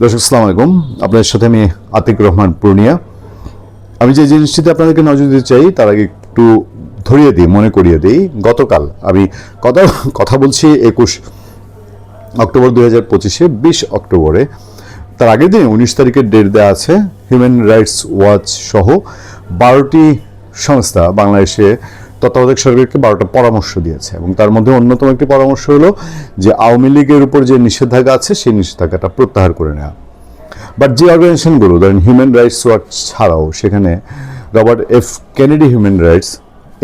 দর্শক সালাম আলাইকুম। আপনাদের সাথে আমি আতিক রহমান পূর্ণিয়া। আমি যে জিনিসটিতে আপনাদেরকে নজর দিতে চাই, তার আগে একটু ধরিয়ে দিই, মনে করিয়ে দিই। গতকাল আমি কথা কথা বলছি একুশ অক্টোবর দুই হাজার পঁচিশে, বিশ অক্টোবরে। তার আগের দিনে উনিশ তারিখের ডেট দেওয়া আছে হিউম্যান রাইটস ওয়াচ সহ বারোটি সংস্থা বাংলাদেশে তত্ত্বাবধায়ক সরকারকে বারোটা পরামর্শ দিয়েছে এবং তার মধ্যে অন্যতম একটি পরামর্শ হলো যে আওয়ামী লীগের উপর যে নিষেধাজ্ঞা আছে, সেই নিষেধাজ্ঞাটা প্রত্যাহার করে নেওয়া। বাট যে অর্গানাইজেশনগুলো ধরেন হিউম্যান রাইটস ওয়াচ ছাড়াও সেখানে Robert F Kennedy human rights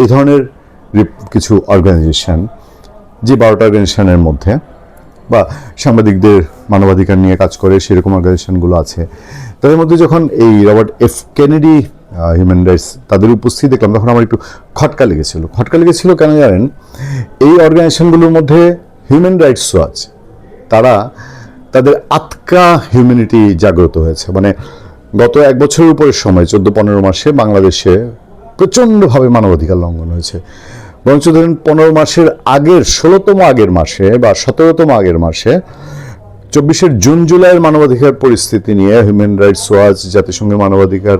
এই ধরনের কিছু অর্গানাইজেশন যে বারোটা অর্গানাইজেশনের মধ্যে, বা সাংবাদিকদের মানবাধিকার নিয়ে কাজ করে, সেরকম অর্গানাইজেশনগুলো আছে। তাদের মধ্যে যখন এই Robert F Kennedy human rights তাদের উপস্থিতি দেখলাম। তখন আমার একটু খটকা লেগেছিল। খটকা লেগেছিল কেন জানেন? এই অর্গানাইজেশনগুলোর মধ্যে হিউম্যান রাইটসও আছে। তারা তাদের আতকা হিউম্যানিটি জাগ্রত হয়েছে। মানে গত এক বছরের উপরের সময়, চোদ্দ, পনেরো মাসে বাংলাদেশে প্রচণ্ডভাবে মানবাধিকার লঙ্ঘন হয়েছে। বরঞ্চ ধরেন, পনেরো মাসের আগের, ষোলোতম আগের মাসে বা সতেরোতম আগের মাসে চব্বিশের জুন জুলাইয়ের মানবাধিকার পরিস্থিতি নিয়ে হিউম্যান রাইটস ওয়াচ, জাতিসংঘের মানবাধিকার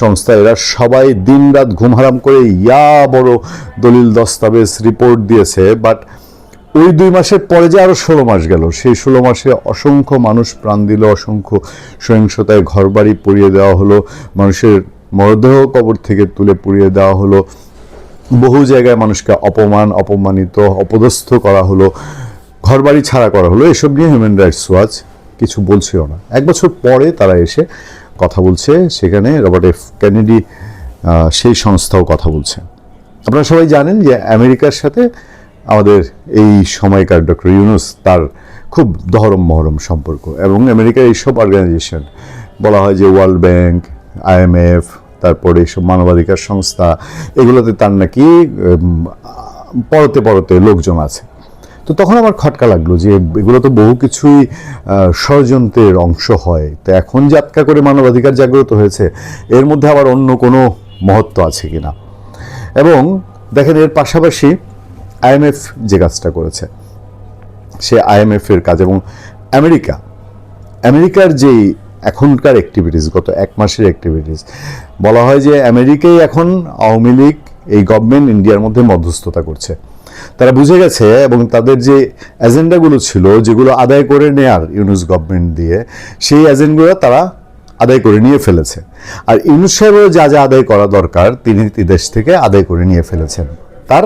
সংস্থা, এরা সবাই দিনরাত ঘুম হারাম করে ইয়া বড় দলিল দস্তাবেজ রিপোর্ট দিয়েছে। বাট ওই দুই মাসের পরে যে আরও ষোলো মাস গেল, সেই ষোলো মাসে অসংখ্য মানুষ প্রাণ দিল, অসংখ্য সহিংসতায় ঘরবাড়ি পুড়িয়ে দেওয়া হলো, মানুষের মরদেহ কবর থেকে তুলে পুড়িয়ে দেওয়া হলো, বহু জায়গায় মানুষকে অপমান, অপমানিত, অপদস্থ করা হলো। ঘরবাড়ি ছাড়া করা হলো, এসব নিয়ে হিউম্যান রাইটস ওয়াচ কিছু বলছিল না। এক বছর পরে তারা এসে কথা বলছে, সেখানে রবার্ট এফ কেনেডি সেই সংস্থাও কথা বলছে। আপনারা সবাই জানেন যে আমেরিকার সাথে আমাদের এই সময়কার ডক্টর ইউনুস, তার খুব দহরম মহরম সম্পর্ক এবং আমেরিকার এইসব অর্গানাইজেশন বলা হয় যে ওয়ার্ল্ড ব্যাংক আইএমএফ তারপরে এইসব মানবাধিকার সংস্থা, এগুলোতে তার নাকি পরতে পরতে লোকজন আছে। তো তখন আমার খটকা লাগল যে এগুলো তো বহু কিছুই ষড়যন্ত্রের অংশ হয়। তো এখন যে আটকা করে মানবাধিকার জাগ্রত হয়েছে, এর মধ্যে আবার অন্য কোনো মহত্ব আছে কিনা? এবং দেখেন, এর পাশাপাশি আইএমএফ যে কাজটা করেছে, সে আইএমএফ এর কাজ এবং আমেরিকা, আমেরিকার যেই এখনকার অ্যাক্টিভিটিস গত এক মাসের অ্যাক্টিভিটিস বলা হয় যে আমেরিকাই এখন আওয়ামী লীগ, এই গভর্নমেন্ট ইন্ডিয়ার মধ্যে মধ্যস্থতা করছে। তারা বুঝে গেছে এবং তাদের যে এজেন্ডাগুলো ছিল, যেগুলো আদায় করে নেয়ার ইউনুস গভর্নমেন্ট দিয়ে, সেই এজেন্ডগুলো তারা আদায় করে নিয়ে ফেলেছে। আর ইউনুস সাহেবেরও যা যা আদায় করা দরকার, তিনি দেশ থেকে আদায় করে নিয়ে ফেলেছেন। তার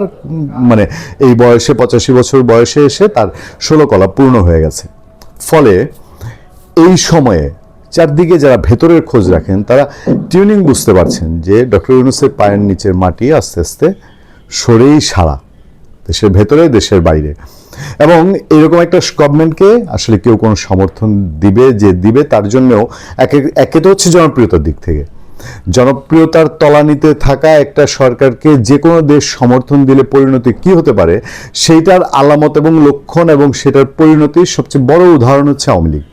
মানে এই বয়সে, পঁচাশি বছর বয়সে এসে তার ষোলো কলা পূর্ণ হয়ে গেছে। ফলে এই সময়ে চারদিকে যারা ভেতরের খোঁজ রাখেন, তারা টিউনিং বুঝতে পারছেন যে ডক্টর ইউনুসের পায়ের নিচের মাটি আস্তে আস্তে সরেই সারা। দেশের ভেতরে, দেশের বাইরে। এবং এরকম একটা গভর্নমেন্টকে আসলে কেউ কোনো সমর্থন দিবে, যে দিবে, তার জন্যও একে একে তো হচ্ছে জনপ্রিয়তার দিক থেকে। জনপ্রিয়তার তলানিতে থাকা একটা সরকারকে যে কোনো দেশ সমর্থন দিলে পরিণতি কি হতে পারে, সেইটার আলামত এবং লক্ষণ এবং সেটার পরিণতির সবচেয়ে বড় উদাহরণ হচ্ছে আওয়ামী লীগ।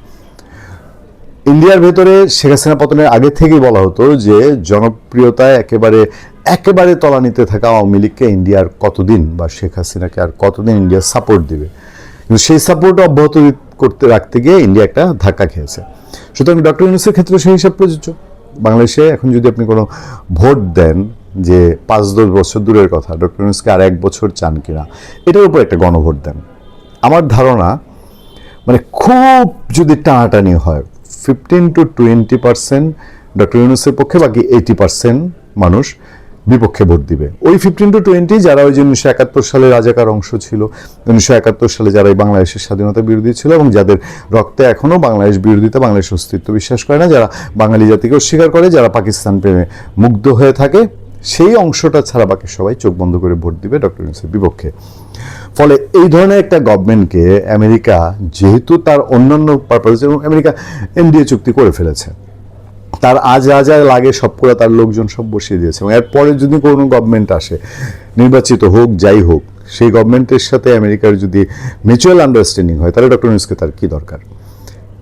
ইন্ডিয়ার ভেতরে শেখ হাসিনা পতনের আগে থেকেই বলা হতো যে জনপ্রিয়তায় একেবারে একেবারে তলানিতে থাকা আওয়ামী লীগকে ইন্ডিয়ার কতদিন বা শেখ হাসিনাকে আর কতদিন ইন্ডিয়া সাপোর্ট দিবে? কিন্তু সেই সাপোর্ট অব্যাহত করতে রাখতে গিয়ে ইন্ডিয়া একটা ধাক্কা খেয়েছে। সুতরাং ডক্টর ইউনুসের ক্ষেত্রে সেই হিসাব প্রযোজ্য। বাংলাদেশে এখন যদি আপনি কোনো ভোট দেন যে পাঁচ দশ বছর দূরের কথা ডক্টর ইউনুসকে আর এক বছর চান কিনা, এটার উপর একটা গণভোট দেন। আমার ধারণা মানে খুব যদি টানাটানি হয় fifteen to twenty percent doctor ইউনুসের পক্ষে, বাকি এইটি পার্সেন্ট মানুষ বিপক্ষে ভোট দিবে। ওই ফিফটিন টু টোয়েন্টি যারা ওই যে উনিশশো একাত্তর সালে রাজাকার অংশ ছিল, উনিশশো একাত্তর সালে যারা এই বাংলাদেশের স্বাধীনতা বিরোধী ছিল এবং যাদের রক্তে এখনও বাংলাদেশ বিরোধিতা বাংলাদেশের অস্তিত্ব বিশ্বাস করে না, যারা বাঙালি জাতিকে অস্বীকার করে, যারা পাকিস্তান প্রেমে মুগ্ধ হয়ে থাকে, সেই অংশটা ছাড়া বাকি সবাই চোখ বন্ধ করে ভোট দিবে ডক্টর ইউনুসের বিপক্ষে। ফলে এই ধরনের একটা গভর্নমেন্টকে আমেরিকা যেহেতু তার অন্যান্য পারপাস এবং আমেরিকা এনডিএ চুক্তি করে ফেলেছে। তার আজ যা যা লাগে সব করে তার লোকজন সব বসিয়ে দিয়েছে। এবং এরপরে যদি কোনো গভর্নমেন্ট আসে, নির্বাচিত হোক, যাই হোক, সেই গভর্নমেন্টের সাথে আমেরিকার যদি মিউচুয়াল আন্ডারস্ট্যান্ডিং হয়, তাহলে ডক্টর ইউনুসকে তার কী দরকার?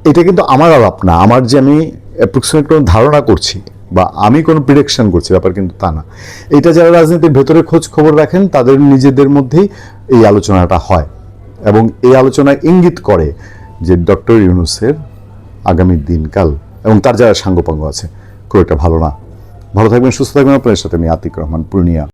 এটা কিন্তু আমার আলাপ না আমার যে আমি অ্যাপ্রক্সিমেট কোনো ধারণা করছি বা আমি কোনো প্রিডিকশন করছি, ব্যাপার কিন্তু তা না। এটা যারা রাজনীতির ভেতরে খোঁজ খবর রাখেন, তাদের নিজেদের মধ্যেই এই আলোচনাটা হয়। এবং এই আলোচনা ইঙ্গিত করে যে ডক্টর ইউনুসের আগামী দিনকাল এবং তার যারা সাঙ্গপাঙ্গ আছে, খুব একটা ভালো না। ভালো থাকবেন, সুস্থ থাকবেন। আপনাদের সাথে আমি আতিক রহমান, পূর্ণিয়া।